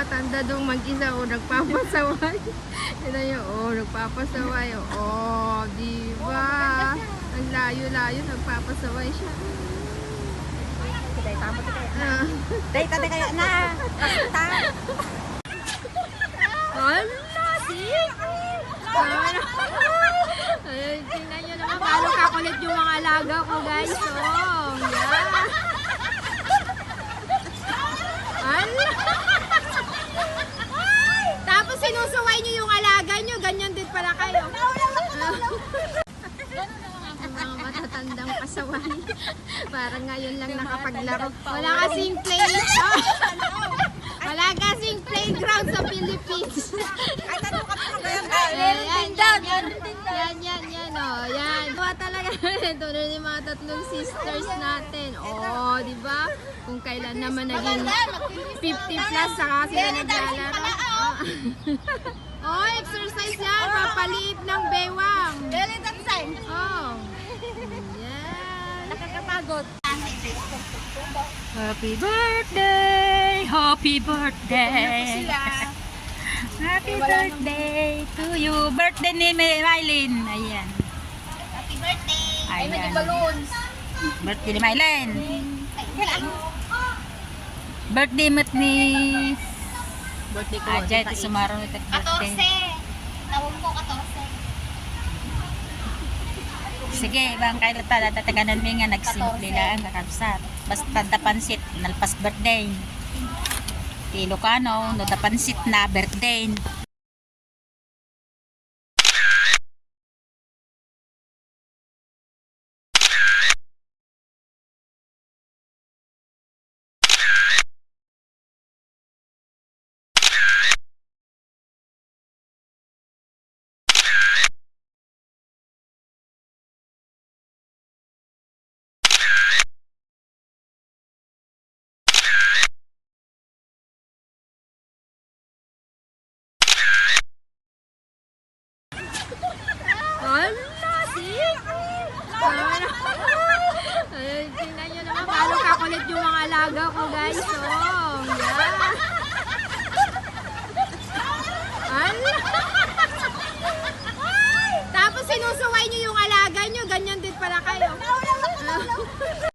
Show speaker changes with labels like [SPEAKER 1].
[SPEAKER 1] matanda dong mag-isa o nagpapasaway. Tignan niyo, oh, nagpapasaway. Oh, di ba? Ang layo-layo, nagpapasaway siya.
[SPEAKER 2] Tay, tama tayo.
[SPEAKER 1] Ah.
[SPEAKER 2] Tay, tate kaya na. Kasta.
[SPEAKER 1] Hala? Ay, tingnan nyo naman, paano kakulit yung mga alaga ko, guys. Oh, yeah. Hala. Tapos sinusuway nyo yung alaga nyo, ganyan din pala kayo. Ang mga pasaway. Parang ngayon lang nakapaglaro. Wala kasing play. Wala kasing playground sa Philippines.
[SPEAKER 2] Ay, tanong kami na ba yan?
[SPEAKER 1] Meron din daw. Yan, yan, yan, yan, oh. Yan. Diba talaga, ito na yung mga tatlong sisters natin. Oh, di ba? Kung kailan naman naging 50 plus, saka sila naglalaro. Oh, exercise yan. Papaliit ng bewang.
[SPEAKER 2] Really, that's sign.
[SPEAKER 1] Oh.
[SPEAKER 2] Nakakapagod.
[SPEAKER 3] Happy birthday! Happy birthday! Happy birthday to you! Birthday ni Mylene! Ayan.
[SPEAKER 2] Happy birthday. Ay, may balloons.
[SPEAKER 3] Birthday ni Mylene. Birthday mo ni
[SPEAKER 1] Birthday ko.
[SPEAKER 3] Ajay. Ito sumaro ito birthday.
[SPEAKER 2] Tawag ko 14.
[SPEAKER 3] Sige, bang kailan ta tataganan mi nga nagsimple lang kakabsat. Basta dapansit nalpas birthday. Ti Ilocano, no dapansit na birthday.
[SPEAKER 1] Hala, see? Ano? Ay, tingnan nyo naman, paano kakulit yung mga alaga ko, guys. Oh,